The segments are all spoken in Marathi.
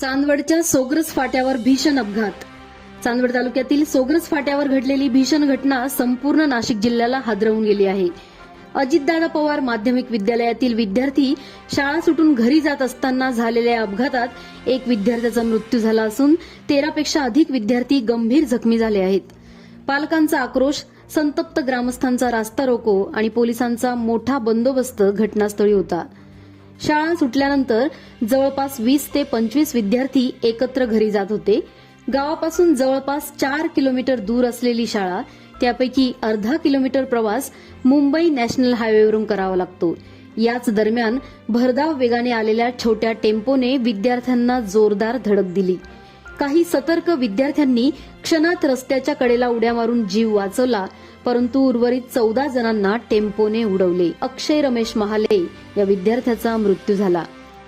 चांदवडच्या सोग्रस फाट्यावर भीषण अपघात. चांदवड तालुक्यातील सोग्रस फाट्यावर घडलेली भीषण घटना संपूर्ण नाशिक जिल्ह्याला हादरवून गेली आहे. अजितदादा पवार माध्यमिक विद्यालयातील विद्यार्थी शाळा सुटून घरी जात असताना झालेल्या अपघातात एक विद्यार्थ्याचा मृत्यू झाला असून तेरापेक्षा अधिक विद्यार्थी गंभीर जखमी झाले आहेत. पालकांचा आक्रोश संतप्त ग्रामस्थांचा रास्ता रोको आणि पोलिसांचा मोठा बंदोबस्त घटनास्थळी होता. शाळा सुटल्यानंतर जवळपास वीस ते पंचवीस विद्यार्थी एकत्र घरी जात होते. गावापासून जवळपास चार किलोमीटर दूर असलेली शाळा त्यापैकी अर्धा किलोमीटर प्रवास मुंबई नॅशनल हायवेवरून करावा लागतो. याच दरम्यान भरधाव वेगाने आलेल्या छोट्या टेम्पोने विद्यार्थ्यांना जोरदार धडक दिली. काही सतर्क विद्यार्थ्यांनी क्षणात रस्त्याच्या कडेला उड्या मारून जीव वाचवला परंतु उर्वरित चौदा जणांना टेम्पोने उडवले. अक्षय रमेश महाले या विद्यार्थ्याचा मृत्यू झाला.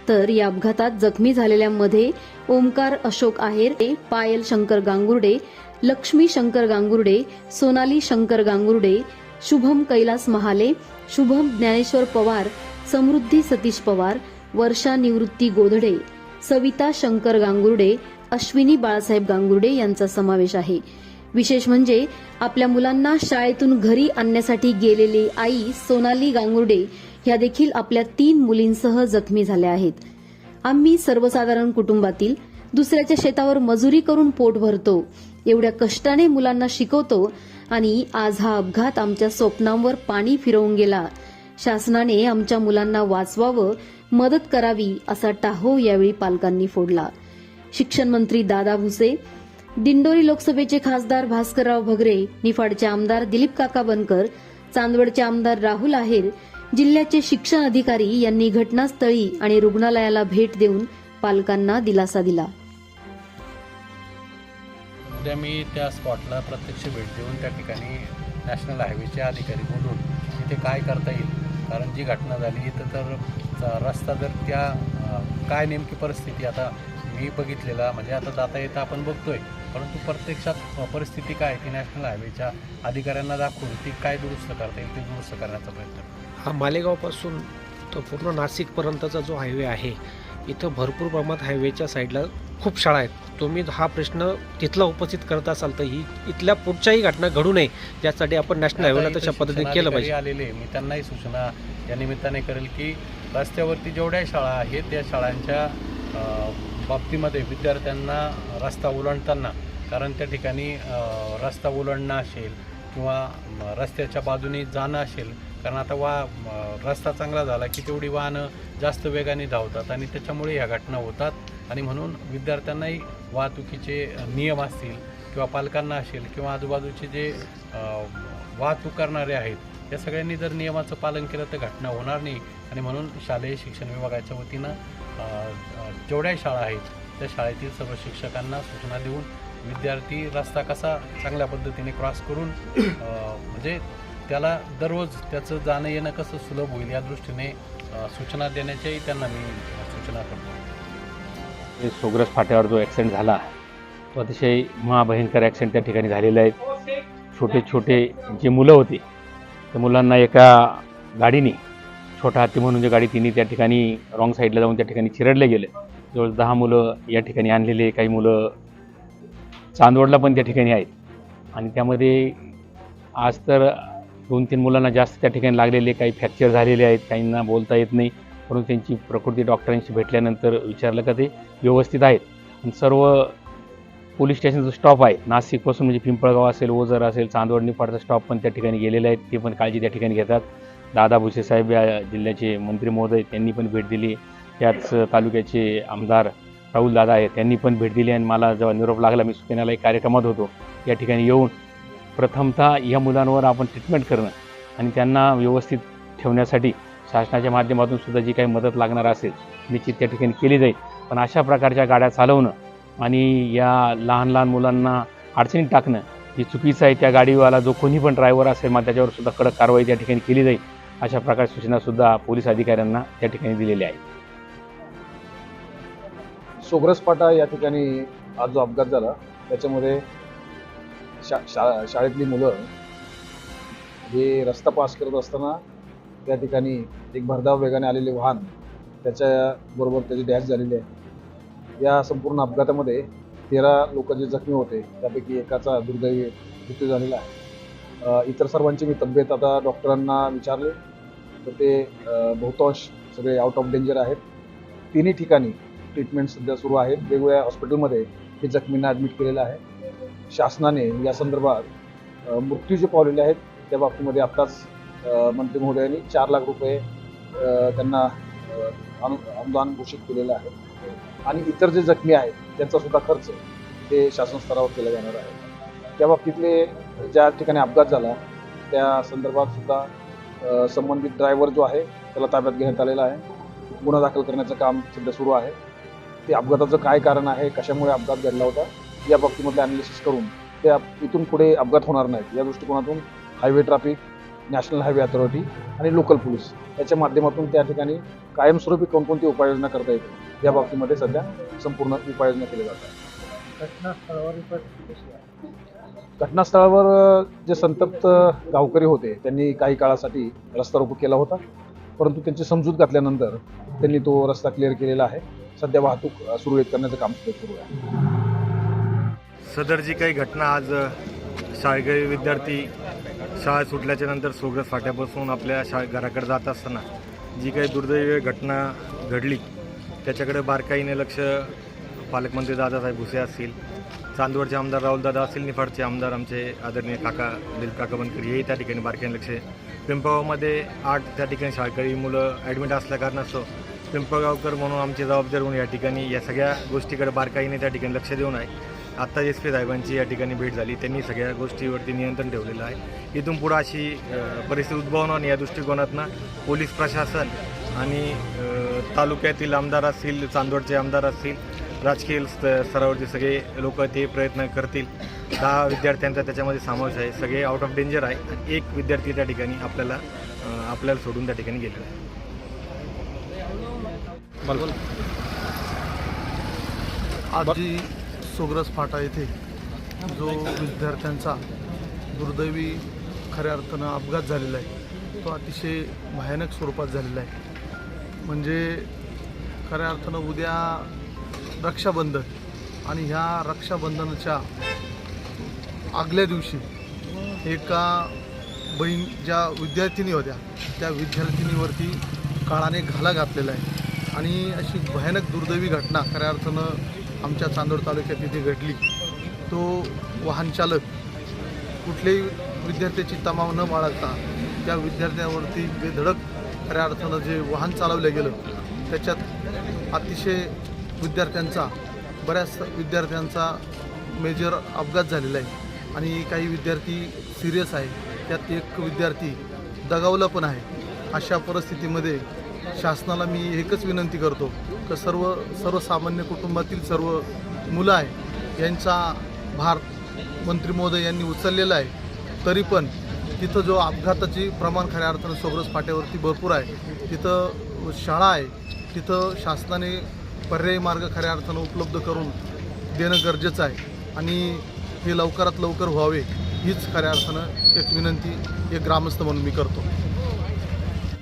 तर या अपघातात जखमी झालेल्यांमध्ये ओमकार अशोक आहेर पायल शंकर गांगुर्डे लक्ष्मी शंकर गांगुर्डे सोनाली शंकर गांगुर्डे शुभम कैलास महाले शुभम ज्ञानेश्वर पवार समृद्धी सतीश पवार वर्षा निवृत्ती गोधडे सविता शंकर गांगुर्डे अश्विनी बाळासाहेब गांगुर्डे यांचा समावेश आहे. विशेष म्हणजे आपल्या मुलांना शाळेतून घरी आणण्यासाठी गेलेली आई सोनाली गांगुर्डे ह्या देखील आपल्या तीन मुलींसह जखमी झाल्या आहेत. आम्ही सर्वसाधारण कुटुंबातील दुसऱ्याच्या शेतावर मजुरी करून पोट भरतो एवढ्या कष्टाने मुलांना शिकवतो आणि आज हा अपघात आमच्या स्वप्नांवर पाणी फिरवून गेला. शासनाने आमच्या मुलांना वाचवावं मदत करावी असा टाहो यावेळी पालकांनी फोडला. शिक्षण मंत्री दादा भुसे दिंडोरी लोकसभेचे खासदार भास्करराव भगरे निफाडचे आमदार दिलीप काका बनकर चांदवडचे आमदार राहुल आहेर जिल्ह्याचे शिक्षण अधिकारी यांनी घटनास्थळी आणि रुग्णालयाला भेट देऊन पालकांना दिलासा दिला. उद्या मी त्या स्पॉटला प्रत्यक्ष भेट देऊन त्या ठिकाणी नॅशनल हायवेचे अधिकारी बोलून तिथे काय करता येईल कारण जी घटना झाली तर रस्ता जर त्या काय नेमकी परिस्थिती आता मी बघितलेला म्हणजे आता जाता येता आपण बघतोय. परंतु प्रत्यक्षात परिस्थिती काय ती नॅशनल हायवेच्या अधिकाऱ्यांना दाखवून ती काय दुरुस्त करता येईल ते दुरुस्त करण्याचा प्रयत्न. हा मालेगावपासून तो पूर्ण नाशिकपर्यंतचा जो हायवे आहे इथं भरपूर प्रमाणात हायवेच्या साईडला खूप शाळा आहेत. तुम्ही हा प्रश्न तिथला उपस्थित करत असाल तर ही इथल्या पुढच्याही घटना घडू नये यासाठी आपण नॅशनल हायवेला तशा पद्धतीने केलं पाहिजे. आलेले मी त्यांनाही सूचना या निमित्ताने करेल की रस्त्यावरती जेवढ्या शाळा आहेत त्या शाळांच्या बाबतीमध्ये विद्यार्थ्यांना रस्ता ओलांडताना कारण त्या ठिकाणी रस्ता ओलांडणं असेल किंवा रस्त्याच्या बाजूने जाणं असेल कारण आता वा रस्ता चांगला झाला की तेवढी वाहनं जास्त वेगाने धावतात आणि त्याच्यामुळे ह्या घटना होतात. आणि म्हणून विद्यार्थ्यांनाही वाहतुकीचे नियम असतील किंवा पालकांना असेल किंवा आजूबाजूचे जे वाहतूक करणारे आहेत या सगळ्यांनी जर नियमाचं पालन केलं तर घटना होणार नाही. आणि म्हणून शालेय शिक्षण विभागाच्या वतीनं जेवढ्याही जेवढ्या शाळा आहेत त्या शाळेतील सर्व शिक्षकांना सूचना देऊन विद्यार्थी रस्ता कसा चांगल्या पद्धतीने क्रॉस करून म्हणजे त्याला दररोज त्याचं जाणं येणं कसं सुलभ होईल या दृष्टीने सूचना देण्याच्याही त्यांना मी सूचना करतो. सोग्रस फाट्यावर जो ॲक्सिडेंट झाला तो अतिशय महाभयंकर ॲक्सिडेंट त्या ठिकाणी झालेला आहेत छोटे छोटे जे मुलं होती त्या मुलांना एका गाडीने छोटा हत्ती म्हणून जे गाडी तिने त्या ठिकाणी रॉंग साईडला जाऊन त्या ठिकाणी चिरडले गेले. जवळ दहा मुलं या ठिकाणी आणलेले काही मुलं चांदवडला पण त्या ठिकाणी आहेत. आणि त्यामध्ये आज तर दोन तीन मुलांना जास्त त्या ठिकाणी लागलेले काही फ्रॅक्चर झालेले आहेत काहींना बोलता येत नाही. परंतु त्यांची प्रकृती डॉक्टरांशी भेटल्यानंतर विचारलं का ते व्यवस्थित आहेत. आणि सर्व पोलीस स्टेशनचा स्टॉप आहे. नाशिकपासून म्हणजे पिंपळगाव असेल ओझर असेल चांदवड निफाडचा स्टॉप पण त्या ठिकाणी गेलेला आहेत. ते पण काळजी त्या ठिकाणी घेतात. दादा भुसे साहेब या जिल्ह्याचे मंत्री महोदय त्यांनी पण भेट दिली. त्याच तालुक्याचे आमदार राहुल दादा आहेत त्यांनी पण भेट दिली आणि मला जेव्हा निरोप लागला मी सुकेनाला एक कार्यक्रमात होतो. या ठिकाणी येऊन प्रथमतः या मुलांवर आपण ट्रीटमेंट करणं आणि त्यांना व्यवस्थित ठेवण्यासाठी शासनाच्या माध्यमातून सुद्धा जी काही मदत लागणार असेल निश्चित त्या ठिकाणी केली जाईल. पण अशा प्रकारच्या गाड्या चालवणं आणि या लहान लहान मुलांना अडचणीत टाकणं हे चुकीचं आहे. त्या गाडीवाला जो कोणी पण ड्रायव्हर असेल मग त्याच्यावर सुद्धा कडक कारवाई त्या ठिकाणी केली जाईल. अशा प्रकार सूचनासुद्धा पोलीस अधिकाऱ्यांना त्या ठिकाणी दिलेल्या आहेत. सोग्रसपाटा या ठिकाणी आज जो अपघात झाला त्याच्यामध्ये शा शा शाळेतली मुलं हे रस्ता पास करत असताना त्या ठिकाणी एक भरधाव वेगाने आलेले वाहन त्याच्याबरोबर त्याची डॅश झालेली आहे. या संपूर्ण अपघातामध्ये तेरा लोक जे जखमी होते त्यापैकी एकाचा दुर्दैवी मृत्यू झालेला आहे. इतर सर्वांची मी तब्येत आता डॉक्टरांना विचारले. तर ते बहुतांश सगळे आउट ऑफ डेंजर आहेत. तिन्ही ठिकाणी ट्रीटमेंट सध्या सुरू आहेत. वेगवेगळ्या हॉस्पिटलमध्ये हे जखमींना ॲडमिट केलेलं आहे. शासनाने या संदर्भात मृत्यू जे पावलेले आहेत त्या बाबतीमध्ये आत्ताच मंत्री महोदयांनी चार लाख रुपये त्यांना अनु अनुदान घोषित केलेलं आहे. आणि इतर जे जखमी आहेत त्यांचा सुद्धा खर्च ते शासन स्तरावर केला जाणार आहे. त्या बाबतीतले ज्या ठिकाणी अपघात झाला त्या संदर्भात सुद्धा संबंधित ड्रायव्हर जो आहे त्याला ताब्यात घेण्यात आलेला आहे. गुन्हा दाखल करण्याचं काम सध्या सुरू आहे. ते अपघाताचं काय कारण आहे कशामुळे अपघात घडला होता या बाबतीमधलं अनालिसिस करून ते इथून पुढे अपघात होणार नाहीत. या दृष्टिकोनातून highway traffic national highway authority आणि लोकल पोलीस याच्या माध्यमातून त्या ठिकाणी कायमस्वरूपी कोणकोणती उपाययोजना करता येतील या बाबतीमध्ये सध्या संपूर्ण उपाययोजना केली जातात. घटनास्थळावर घटनास्थळावर जे संतप्त गावकरी होते त्यांनी काही काळासाठी रस्ता रोको केला होता. परंतु त्यांची समजूत घातल्यानंतर त्यांनी तो रस्ता क्लिअर केलेला आहे. सध्या वाहतूक सुरळीत करण्याचं काम सुरू आहे. सदर जी काही घटना आज शाळकरी विद्यार्थी शाळा सुटल्याच्या नंतर सोग्रस फाट्यापासून आपल्या शा घराकडे जात असताना जी काही दुर्दैवी घटना घडली त्याच्याकडे बारकाईने लक्ष पालकमंत्री दादासाहेब भुसे असतील चांदवडचे आमदार राहुलदादा असतील निफाडचे आमदार आमचे आदरणीय काका दिलीप काका बनकर हेही त्या ठिकाणी बारकाईने लक्ष पिंपळगावमध्ये आठ त्या ठिकाणी शाळकरी मुलं ॲडमिट असल्या कारणास्तव पिंपळगावकर म्हणून आमची जबाबदार म्हणून या ठिकाणी या सगळ्या गोष्टीकडे बारकाईने त्या ठिकाणी लक्ष देऊन आहे. आत्ता एस पी साहेबांची या ठिकाणी भेट झाली त्यांनी सगळ्या गोष्टीवरती नियंत्रण ठेवलेलं आहे. इथून पुढं अशी परिस्थिती उद्भवणार नाही या दृष्टिकोनातनं. पोलीस प्रशासन आणि तालुक्यातील आमदार असतील चांदवडचे आमदार असतील राजकीय स्त स्तरावरचे सगळे लोक ते प्रयत्न करतील. दहा विद्यार्थ्यांचा त्याच्यामध्ये समावेश आहे. सगळे आउट ऑफ डेंजर आहे. आणि एक विद्यार्थी त्या ठिकाणी आपल्याला आपल्याला सोडून त्या ठिकाणी गेलेला आहे. आज सोग्रस फाटा येथे जो विद्यार्थ्यांचा दुर्दैवी खऱ्या अर्थानं अपघात झालेला आहे तो अतिशय भयानक स्वरूपात झालेला आहे. म्हणजे खऱ्या अर्थानं उद्या रक्षाबंधन आणि ह्या रक्षाबंधनाच्या आगल्या दिवशी एका बहीण ज्या विद्यार्थिनी होत्या त्या विद्यार्थिनीवरती काळाने घाला घातलेला आहे. आणि अशी भयानक दुर्दैवी घटना खऱ्या अर्थानं आमच्या चांदोड तालुक्यात तिथे घडली. तो वाहन चालक कुठल्याही विद्यार्थ्याची तमाव न बाळगता त्या विद्यार्थ्यांवरती बेधडक खऱ्या अर्थानं जे वाहन चालवलं गेलं त्याच्यात अतिशय विद्यार्थ्यांचा बऱ्याच विद्यार्थ्यांचा मेजर अपघात झालेला आहे. आणि काही विद्यार्थी सिरियस आहे. त्यात एक विद्यार्थी दगावला पण आहे. अशा परिस्थितीमध्ये शासनाला मी एकच विनंती करतो तर सर्व सर्वसामान्य कुटुंबातील सर्व मुलं आहे यांचा भार मंत्री महोदय यांनी उचललेला आहे. तरी पण तिथं जो अपघाताची प्रमाण खऱ्या अर्थानं सोबरस फाट्यावरती भरपूर आहे. तिथं शाळा आहे. तिथं शासनाने पर्यायी मार्ग खऱ्या अर्थानं उपलब्ध करून देणं गरजेचं आहे. आणि हे लवकरात लवकर व्हावे हीच खऱ्या अर्थानं एक विनंती एक ग्रामस्थ म्हणून मी करतो.